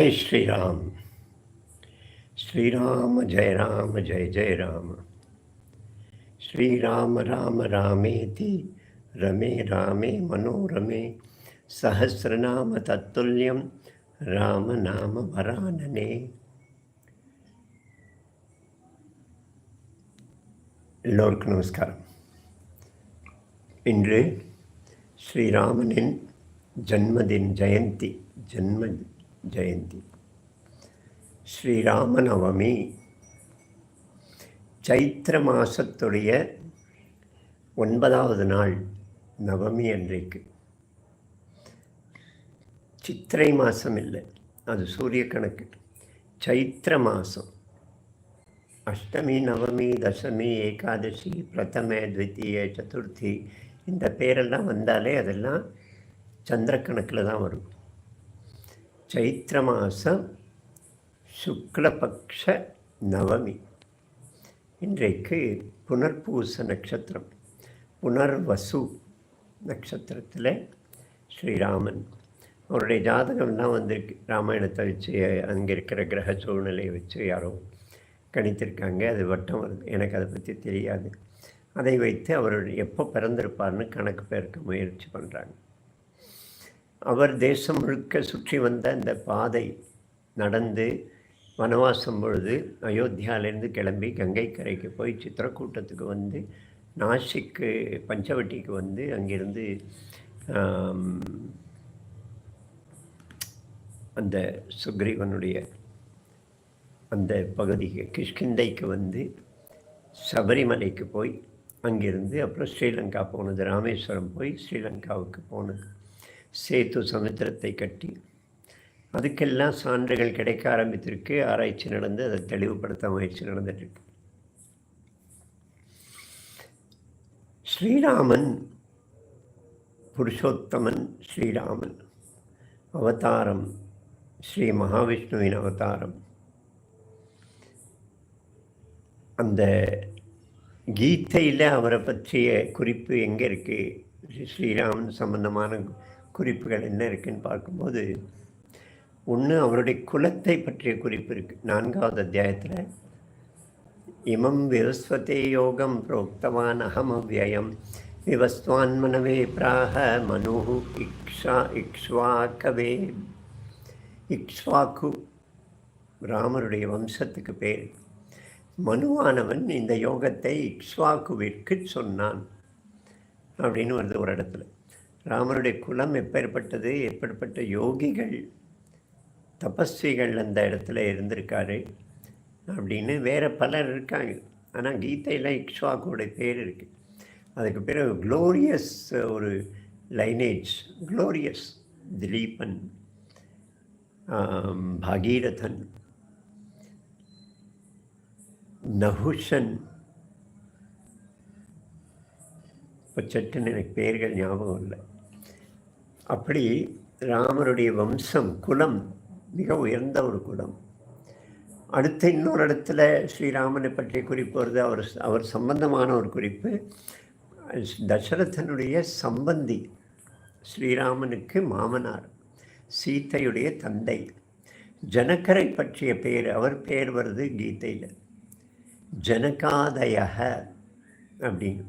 ஜெய் ஸ்ரீராம் ஸ்ரீராம ஜெய ராம ஜெய ஜெய ராம ஸ்ரீராம ராம ராமேதி ரமே ராமே மனோரமே சஹசிரநாம தத்துல்யம் ராம நாம வரானனே எல்லோருக்கும் நமஸ்காரம் இன்று ஸ்ரீராமனின் ஜன்மதின் ஜெயந்தி ஜன்ம ஜெயந்தி. ஸ்ரீராம நவமி சைத்திர மாதத்துடைய ஒன்பதாவது நாள் நவமி அன்றைக்கு. சித்திரை மாதம் இல்லை அது சூரிய கணக்கு. சைத்திர மாதம் அஷ்டமி நவமி தசமி ஏகாதசி பிரதம த்வித்தீய சதுர்த்தி இந்த பேரெல்லாம் வந்தாலே அதெல்லாம் சந்திரக்கணக்கில் தான் வரும். சைத்திர மாதம் சுக்லபக்ஷ நவமி. இன்றைக்கு புனர்பூச நட்சத்திரம் புனர்வசு நட்சத்திரத்தில் ஸ்ரீராமன். அவருடைய ஜாதகம்லாம் வந்திருக்கு. ராமாயணத்தை வச்சு அங்கே இருக்கிற கிரக சூழ்நிலையை வச்சு யாரோ கணித்திருக்காங்க. அது வட்டம் வருது. எனக்கு அதை பற்றி தெரியாது. அதை வைத்து அவர் எப்போ பிறந்திருப்பார்னு கணக்கு பேருக்கு முயற்சி பண்ணுறாங்க அவர் தேசம் முழுக்க சுற்றி வந்த அந்த பாதை நடந்து வனவாசம் பொழுது அயோத்தியாவிலேருந்து கிளம்பி கங்கை கரைக்கு போய் சித்திரக்கூட்டத்துக்கு வந்து நாசிக்கு பஞ்சவட்டிக்கு வந்து அங்கிருந்து அந்த சுக்ரீவனுடைய அந்த பகுதிக்கு கிஷ்கிந்தைக்கு வந்து சபரிமலைக்கு போய் அங்கிருந்து அப்புறம் ஸ்ரீலங்கா போனது ராமேஸ்வரம் போய் ஸ்ரீலங்காவுக்கு போனது. சேத்து சமுத்திரத்தை கட்டி. அதுக்கெல்லாம் சான்றுகள் கிடைக்க ஆரம்பித்திருக்கு. ஆராய்ச்சி நடந்து அதை தெளிவுபடுத்த முயற்சி நடந்துட்டுருக்கு. ஸ்ரீராமன் புருஷோத்தமன் ஸ்ரீராமன். அவதாரம் ஸ்ரீ மகாவிஷ்ணுவின் அவதாரம். அந்த கீதையில் அவரை பற்றிய குறிப்பு எங்கே இருக்குது ஸ்ரீராமன் சம்பந்தமான குறிப்புகள் என்ன இருக்குன்னு பார்க்கும்போது ஒன்று அவருடைய குலத்தை பற்றிய குறிப்பு இருக்குது நான்காவது அத்தியாயத்தில் இமம் விவஸ்வதே யோகம் புரோக்தவான் அகம் அவ்வயம் விவஸ்வான்மனவே பிராக மனு இக்ஷா இக்ஷ்வாக்கவே இக்ஷ்வாக்கு ராமருடைய வம்சத்துக்கு பேர். மனுவானவன் இந்த யோகத்தை இக்ஷ்வாக்குவிற்கு சொன்னான். அப்படின்னு வருது ஒரு இடத்துல. ராமருடைய குலம் எப்பேற்பட்டது எப்பேற்பட்ட யோகிகள் தபஸ்விகள் அந்த இடத்துல இருந்திருக்காரு அப்படின்னு வேறு பலர் இருக்காங்க. ஆனால் கீதையில் இக்ஷ்வாக்குடைய பேர் இருக்குது அதுக்கு பிறகு க்ளோரியஸ் ஒரு லைனேஜ் க்ளோரியஸ் திலீபன் பாகீரதன் நகுஷன் இப்போ சட்டுன்னு எனக்கு பேர்கள் ஞாபகம் இல்லை. அப்படி ராமருடைய வம்சம் குலம் மிக உயர்ந்த ஒரு குலம். அடுத்த இன்னொரு இடத்துல ஸ்ரீராமனை பற்றிய குறிப்பு வருது. அவர் அவர் சம்பந்தமான ஒரு குறிப்பு. தசரதனுடைய சம்பந்தி ஸ்ரீராமனுக்கு மாமனார் சீத்தையுடைய தந்தை. ஜனக்கரை பற்றிய பெயர் அவர் பெயர் வருது கீதையில். ஜனகாதய அப்படின்னு.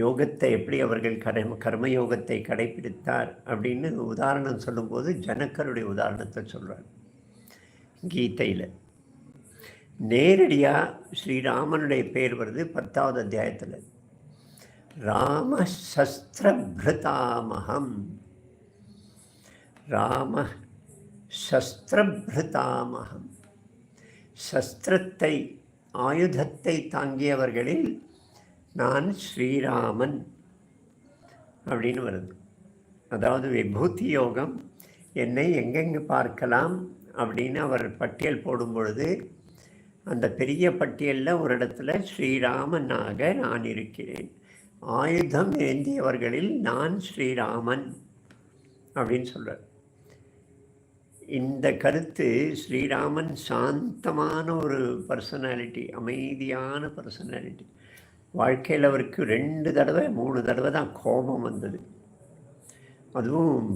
யோகத்தை எப்படி அவர்கள் கர்ம கர்மயோகத்தை கடைபிடித்தார் அப்படின்னு உதாரணம் சொல்லும்போது ஜனக்கருடைய உதாரணத்தை சொல்கிறார் கீதையில். நேரடியாக ஸ்ரீராமனுடைய பேர் வருது பத்தாவது அத்தியாயத்தில். ராம சஸ்திரபிருதாமகம் ராம சஸ்திரபிருதாமகம் சஸ்திரத்தை ஆயுதத்தை தாங்கியவர்களில் நான் ஸ்ரீராமன் அப்படின்னு வருது. அதாவது விபூதி யோகம் என்னை எங்கெங்கு பார்க்கலாம் அப்படின்னு அவர் பட்டியல் போடும் பொழுது அந்த பெரிய பட்டியலில் ஒரு இடத்துல ஸ்ரீராமனாக நான் இருக்கிறேன். ஆயுதம் ஏந்தியவர்களில் நான் ஸ்ரீராமன் அப்படின்னு சொல்கிறார் இந்த கருத்து ஸ்ரீராமன் சாந்தமான ஒரு பர்சனாலிட்டி அமைதியான பர்சனாலிட்டி வாழ்க்கையில் அவருக்கு ரெண்டு தடவை மூணு தடவை தான் கோபம் வந்தது. அதுவும்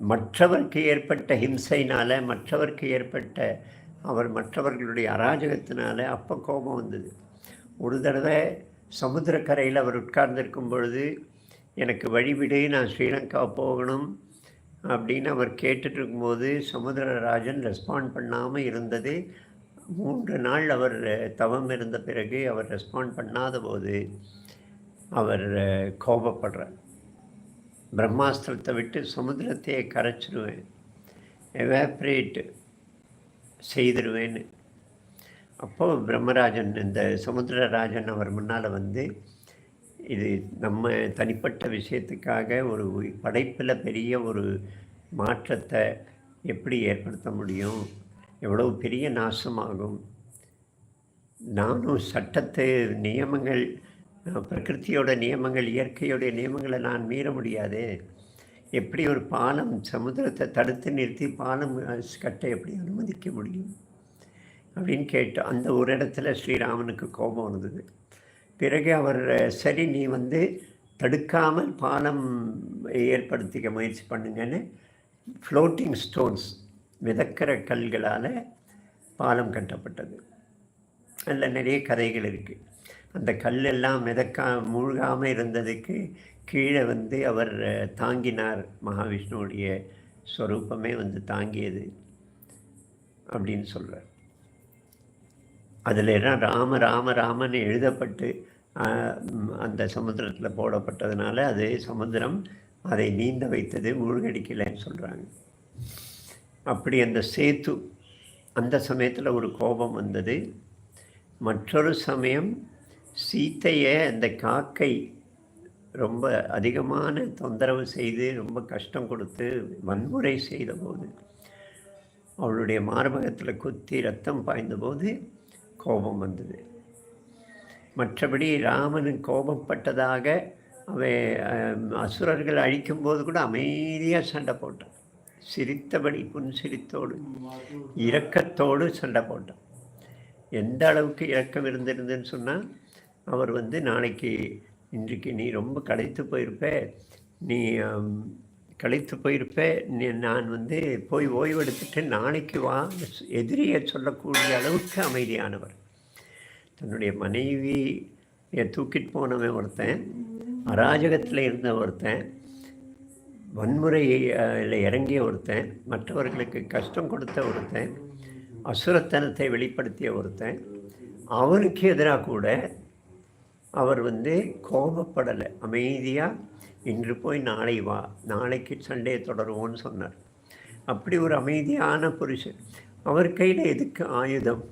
மற்றவருக்கு ஏற்பட்ட ஹிம்சைனால் மற்றவருக்கு ஏற்பட்ட அவர் மற்றவர்களுடைய அராஜகத்தினால் அப்போ கோபம் வந்தது. ஒரு தடவை சமுத்திரக்கரையில் அவர் உட்கார்ந்திருக்கும் பொழுது எனக்கு வழிவிடு நான் ஸ்ரீலங்கா போகணும் அப்படின்னு அவர் கேட்டுட்ருக்கும்போது சமுத்திரராஜன் ரெஸ்பாண்ட் பண்ணாமல் இருந்தது. மூன்று நாள் அவர் தவம் இருந்த பிறகு அவர் ரெஸ்பாண்ட் பண்ணாத போது அவர் கோபப்படுறார். பிரம்மாஸ்திரத்தை விட்டு சமுத்திரத்தையே கரைச்சிருவேன். எவாப்ரேட் செய்திருவேன்னு. அப்போது பிரம்மராஜன் இந்த சமுத்திரராஜன் அவர் முன்னால் வந்து இது நம்ம தனிப்பட்ட விஷயத்துக்காக ஒரு படைப்பில் பெரிய ஒரு மாற்றத்தை எப்படி ஏற்படுத்த முடியும்? எவ்வளோ பெரிய நாசமாகும். நானும் சட்டத்து நியமங்கள் பிரகிருத்தியோட நியமங்கள் இயற்கையோடைய நியமங்களை நான் மீற முடியாது. எப்படி ஒரு பாலம் சமுத்திரத்தை தடுத்து நிறுத்தி பாலம் கட்ட எப்படி அனுமதிக்க முடியும்? அப்படின்னு கேட்டு அந்த ஒரு இடத்துல ஸ்ரீராமனுக்கு கோபம் வந்தது பிறகு அவர் சரி நீ வந்து தடுக்காமல் பாலம் ஏற்படுத்திக்க முயற்சி பண்ணுங்கன்னு ஃப்ளோட்டிங் ஸ்டோன்ஸ் மிதக்கிற கல்களால் பாலம் கட்டப்பட்டது. அதில் நிறைய கதைகள் இருக்குது அந்த கல்லெல்லாம் மிதக்கா மூழ்காமல் இருந்ததுக்கு கீழே வந்து அவர் தாங்கினார் மகாவிஷ்ணுவுடைய ஸ்வரூபமே வந்து தாங்கியது அப்படின்னு சொல்கிறார் அதில் எல்லாம் ராம ராம ராமன்னு எழுதப்பட்டு அந்த சமுத்திரத்தில் போடப்பட்டதுனால அது சமுத்திரம் அதை நீந்த வைத்தது மூழ்கடிக்கலைன்னு சொல்கிறாங்க அப்படி அந்த சேத்து அந்த சமயத்தில் ஒரு கோபம் வந்தது. மற்றொரு சமயம் சீத்தையை அந்த காக்கை ரொம்ப அதிகமான தொந்தரவு செய்து ரொம்ப கஷ்டம் கொடுத்து வன்முறை செய்தபோது அவளுடைய மார்பகத்தில் குத்தி ரத்தம் பாய்ந்தபோது கோபம் வந்தது. மற்றபடி ராமன் கோபப்பட்டதாக அவை அசுரர்கள் அழிக்கும்போது கூட அமைதியாக சண்டை போட்டான். சிரித்தபடி புன்சிரித்தோடு இரக்கத்தோடு சண்டை போட்டான். எந்த அளவுக்கு இரக்கம் இருந்திருந்துன்னு சொன்னால் அவர் வந்து நாளைக்கு இன்றைக்கு நீ ரொம்ப களைத்து போயிருப்ப நீ களைத்து போயிருப்ப நீ நான் வந்து போய் ஓய்வெடுத்துட்டு நாளைக்கு வா. எதிரியை சொல்லக்கூடிய அளவுக்கு அமைதியானவர். தன்னுடைய மனைவி தூக்கிட்டு போனவன் ஒருத்தன் அராஜகத்தில் இருந்த ஒருத்தன் வன்முறையில் இறங்கிய ஒருத்தன் மற்றவர்களுக்கு கஷ்டம் கொடுத்த ஒருத்தன் அசுரத்தனத்தை வெளிப்படுத்திய ஒருத்தன் அவனுக்கு எதிராக கூட அவர் வந்து கோபப்படலை. அமைதியாக இன்று போய் நாளை வா நாளைக்கு சண்டையை தொடருவோன்னு சொன்னார். அப்படி ஒரு அமைதியான புருஷன். அவர் கையில் எதுக்கு ஆயுதம்?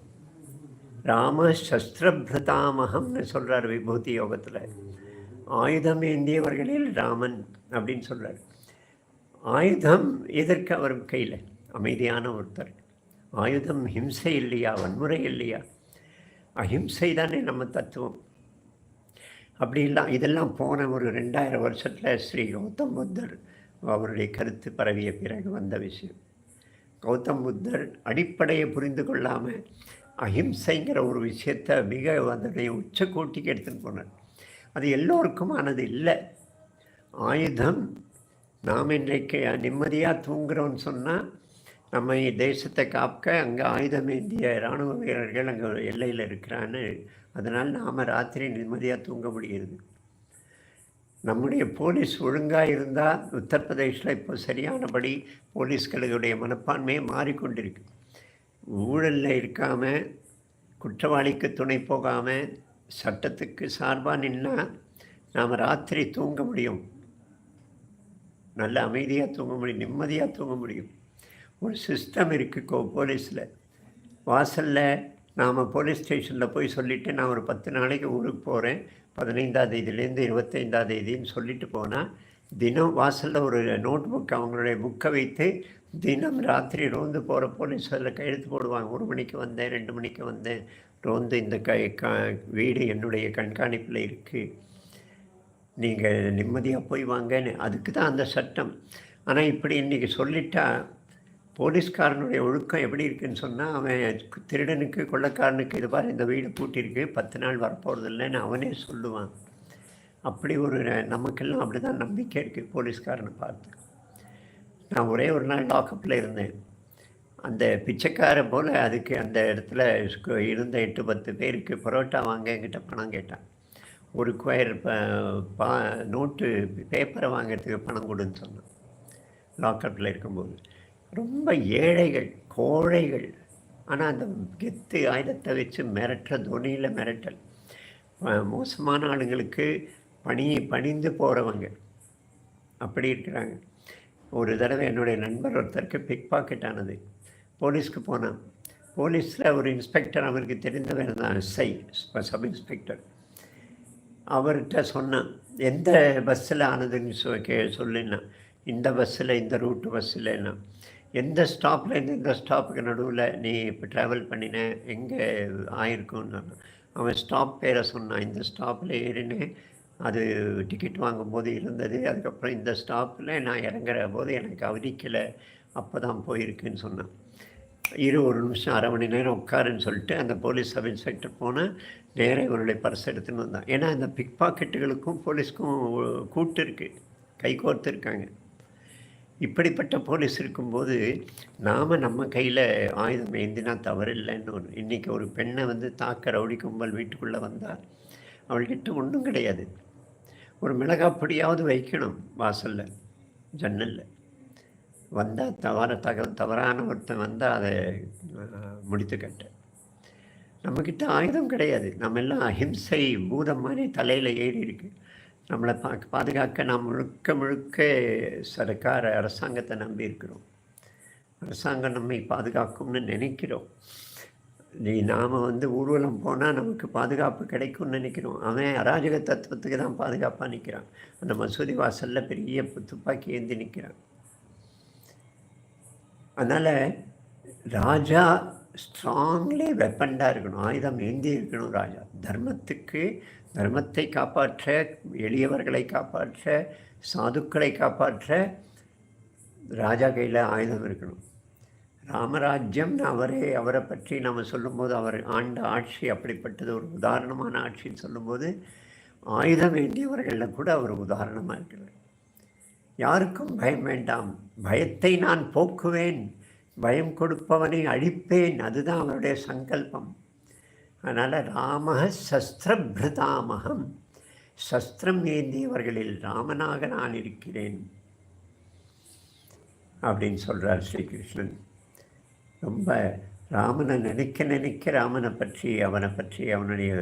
ராம சஸ்திரபிரதாமகம்னு சொல்கிறார் விபூதி யோகத்தில். ஆயுதம் ஏந்தியவர்களில் ராமன் அப்படின்னு சொல்கிறார் ஆயுதம் எதற்கு அவர் கையில்? அமைதியான ஒருத்தர். ஆயுதம் ஹிம்சை இல்லையா? வன்முறை இல்லையா? அஹிம்சை தானே நம்ம தத்துவம். அப்படி இல்லை இதெல்லாம் போன ஒரு ரெண்டாயிரம் வருஷத்தில் ஸ்ரீ கௌதம் புத்தர் அவருடைய கருத்து பரவிய பிறகு வந்த விஷயம். கௌதம் புத்தர் அடிப்படையை புரிந்து கொள்ளாமல் அஹிம்சைங்கிற ஒரு விஷயத்தை மிக அதனுடைய உச்சக்கோட்டிக்கு எடுத்துகிட்டு போனார். அது எல்லோருக்கும் ஆனது இல்லை. ஆயுதம் நாம் இன்றைக்கு நிம்மதியாக தூங்குறோன்னு சொன்னால் நம்ம தேசத்தை காக்க அங்கே ஆயுதம் ஏந்திய இராணுவ வீரர்கள் அங்கே எல்லையில் இருக்கிறான்னு அதனால் நாம் ராத்திரி நிம்மதியாக தூங்க முடிகிறது. நம்முடைய போலீஸ் ஒழுங்காக இருந்தால் உத்தரப்பிரதேசில் இப்போ சரியானபடி போலீஸ்களுடைய மனப்பான்மையை மாறிக்கொண்டிருக்கு. ஊழலில் இருக்காமல் குற்றவாளிக்கு துணை போகாமல் சட்டத்துக்கு சார்பாக நின்னால் நாம் ராத்திரி தூங்க முடியும். நல்ல அமைதியாக தூங்க முடியும் நிம்மதியாக தூங்க முடியும். ஒரு சிஸ்டம் இருக்குது போலீஸில். வாசலில் நாம் போலீஸ் ஸ்டேஷனில் போய் சொல்லிவிட்டு நான் ஒரு பத்து நாளைக்கு ஊருக்கு போகிறேன் பதினைந்தாம் தேதியிலேருந்து இருபத்தைந்தாம் தேதின்னு சொல்லிட்டு போனால் தினம் வாசலில் ஒரு நோட் புக் அவங்களுடைய புக்கை வைத்து தினம் ராத்திரி ரோந்து போகிற போலீஸ் அதில் கையெழுத்து போடுவாங்க. ஒரு மணிக்கு வந்தேன் ரெண்டு மணிக்கு வந்தேன். ரோந்து இந்த க க வீடு என்னுடைய கண்காணிப்பில் இருக்குது நீங்கள் நிம்மதியாக போய் வாங்கன்னு அதுக்கு தான் அந்த சட்டம். ஆனால் இப்படி இன்றைக்கி சொல்லிட்டா போலீஸ்காரனுடைய ஒழுக்கம் எப்படி இருக்குன்னு சொன்னால் அவன் திருடனுக்கு கொள்ளக்காரனுக்கு இது பாரு இந்த வீடு பூட்டிருக்கு பத்து நாள் வரப்போகிறது இல்லைன்னு அவனே சொல்லுவான். அப்படி ஒரு நமக்கெல்லாம் அப்படி தான் நம்பிக்கை இருக்குது போலீஸ்காரனை பார்த்து. நான் ஒரே ஒரு நாள் லாக்கப்பில் இருந்தேன். அந்த பிச்சைக்காரன் போல் அதுக்கு அந்த இடத்துல இருந்த எட்டு பத்து பேருக்கு பரோட்டா வாங்க என்கிட்ட பணம் கேட்டான். ஒரு குயர் பா நோட்டு பேப்பரை வாங்குறதுக்கு பணம் கொடுன்னு சொன்னான். லாக்அப்பில் இருக்கும்போது. ரொம்ப ஏழைகள் கோழைகள். ஆனால் அந்த கெத்து ஆயுதத்தை வச்சு மிரட்டுற துணியில் மிரட்டல். மோசமான ஆளுங்களுக்கு பணி பணிந்து போகிறவங்க அப்படி இருக்கிறாங்க. ஒரு தடவை என்னுடைய நண்பர் ஒருத்தருக்கு பிக் பாக்கெட் ஆனது. போலீஸ்க்கு போனான். போலீஸில் ஒரு இன்ஸ்பெக்டர் அவருக்கு தெரிந்தவர் தான் எஸ்ஐ சப் இன்ஸ்பெக்டர். அவர்கிட்ட சொன்னேன் எந்த பஸ்ஸில் ஆனதுன்னு சொ கே சொல்லினேன் இந்த பஸ்ஸில் இந்த ரூட்டு பஸ்ஸில்னா எந்த ஸ்டாப்பில் இருந்து இந்த ஸ்டாப்புக்கு நடுவில் நீ இப்போ ட்ராவல் பண்ணின எங்கே ஆயிருக்கும்னு சொன்னான். அவன் ஸ்டாப் பேரை சொன்னான் இந்த ஸ்டாப்பில் ஏறினேன் அது டிக்கெட் வாங்கும்போது இருந்தது அதுக்கப்புறம் இந்த ஸ்டாப்பில் நான் இறங்குற போது எனக்கு அவதிக்கலை அப்போ தான் போயிருக்குன்னு சொன்னான். இரு ஒரு நிமிஷம் அரை மணி நேரம் உட்காருன்னு சொல்லிட்டு அந்த போலீஸ் சப் இன்ஸ்பெக்டர் போனால் நேராக இவருடைய பர்ஸ் எடுத்துன்னு வந்தான். ஏன்னா அந்த பிக் பாக்கெட்டுகளுக்கும் போலீஸ்க்கும் கூட்டு இருக்குது கைகோர்த்து இருக்காங்க. இப்படிப்பட்ட போலீஸ் இருக்கும்போது நாம் நம்ம கையில் ஆயுதம் ஏந்தினா தவறில்லைன்னு ஒன்று இன்றைக்கி ஒரு பெண்ணை வந்து தாக்க ரவுடி கும்பல் வீட்டுக்குள்ளே வந்தால் அவள்கிட்ட ஒன்றும் கிடையாது. ஒரு மிளகாப்பொடியாவது வைக்கணும் வாசலில் ஜன்னலில். வந்தால் தவறு தகவல் தவறான ஒருத்தன் வந்தால் அதை அஹ், முடித்து நம்மக்கிட்ட ஆயுதம் கிடையாது. நம்ம எல்லாம் அஹிம்சை பூதம் மாதிரி தலையில் ஏறி இருக்கு. நம்மளை பா பாதுகாக்க நாம் முழுக்க முழுக்க சர்க்கார் அரசாங்கத்தை நம்பி இருக்கிறோம். அரசாங்கம் நம்மை பாதுகாக்கும்னு நினைக்கிறோம். நீ நாம் வந்து ஊர்வலம் போனால் நமக்கு பாதுகாப்பு கிடைக்கும்னு நினைக்கிறோம். அவன் அராஜக தத்துவத்துக்கு தான் பாதுகாப்பாக நிற்கிறான் அந்த மசூதி வாசலில் பெரிய துப்பாக்கி ஏந்தி நிற்கிறான் அதனால் ராஜா ஸ்ட்ராங்லி வெப்பண்டாக இருக்கணும் ஆயுதம் ஏந்தி இருக்கணும் ராஜா. தர்மத்துக்கு தர்மத்தை காப்பாற்ற எளியவர்களை காப்பாற்ற சாதுக்களை காப்பாற்ற ராஜா கையில் ஆயுதம் இருக்கணும். ராமராஜ்யம் அவரே அவரை பற்றி நாம் சொல்லும்போது அவர் ஆண்ட ஆட்சி அப்படிப்பட்டது ஒரு உதாரணமான ஆட்சின்னு சொல்லும்போது ஆயுதம் வேண்டியவர்களில் கூட அவர் உதாரணமாக இருக்கிறார் யாருக்கும் பயம் வேண்டாம். பயத்தை நான் போக்குவேன். பயம் கொடுப்பவனை அழிப்பேன். அதுதான் அவருடைய சங்கல்பம். அதனால் ராம சஸ்திரபிரதாமகம் சஸ்திரம் ஏந்தியவர்களில் ராமனாக நான் இருக்கிறேன். அப்படின்னு சொல்கிறார் ஸ்ரீகிருஷ்ணன். ரொம்ப ராமனை நினைக்க நினைக்க ராமனை பற்றி அவனை பற்றி அவனுடைய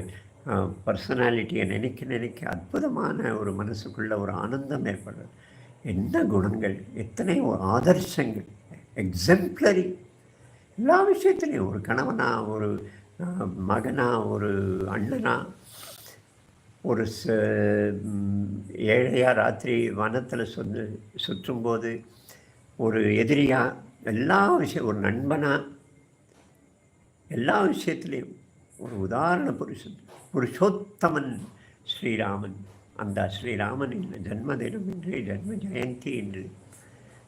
பர்சனாலிட்டியை நினைக்க நினைக்க அற்புதமான ஒரு மனசுக்குள்ள ஒரு ஆனந்தம் ஏற்படுறது என்ன குணங்கள் எத்தனை ஆதர்சங்கள் எக்ஸம்ப்ளரி எல்லா விஷயத்துலையும் ஒரு கணவனா ஒரு மகனா ஒரு அண்ணனா ஒரு ச ஏழையாக ராத்திரி வனத்தில் சொந்து சுற்றும்போது ஒரு எதிரியாக எல்லா விஷயம் ஒரு நண்பனாக எல்லா விஷயத்துலேயும் ஒரு உதாரண புருஷன் புருஷோத்தமன் ஸ்ரீராமன். அந்த ஸ்ரீராமனின் ஜன்மதினம் இன்று ஜன்ம ஜெயந்தி என்று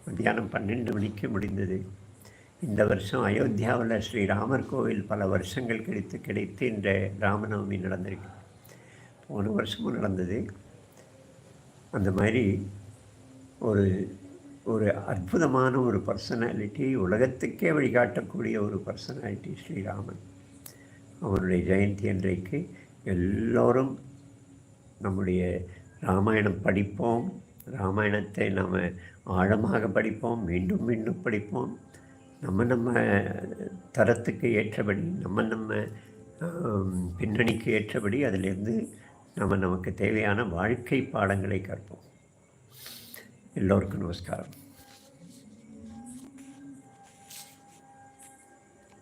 மத்தியானம் பன்னெண்டு மணிக்கு முடிந்தது. இந்த வருஷம் அயோத்தியாவில் ஸ்ரீராமர் கோவில் பல வருஷங்கள் கிடைத்து கிடைத்து இந்த ராமநவமி நடந்திருக்கு. போன வருஷமும் நடந்தது. அந்த மாதிரி ஒரு ஒரு அற்புதமான ஒரு பர்சனாலிட்டி உலகத்துக்கே வழிகாட்டக்கூடிய ஒரு பர்சனாலிட்டி ஸ்ரீராமன். அவருடைய ஜெயந்தி அன்றைக்கு எல்லோரும் நம்முடைய ராமாயணம் படிப்போம். ராமாயணத்தை நாம் ஆழமாக படிப்போம். மீண்டும் மீண்டும் படிப்போம். நம்ம நம்ம தரத்துக்கு ஏற்றபடி நம்ம நம்ம பின்னணிக்கு ஏற்றபடி அதிலிருந்து நம்ம நமக்கு தேவையான வாழ்க்கை பாடங்களை கற்போம். எல்லோருக்கும் நமஸ்காரம்.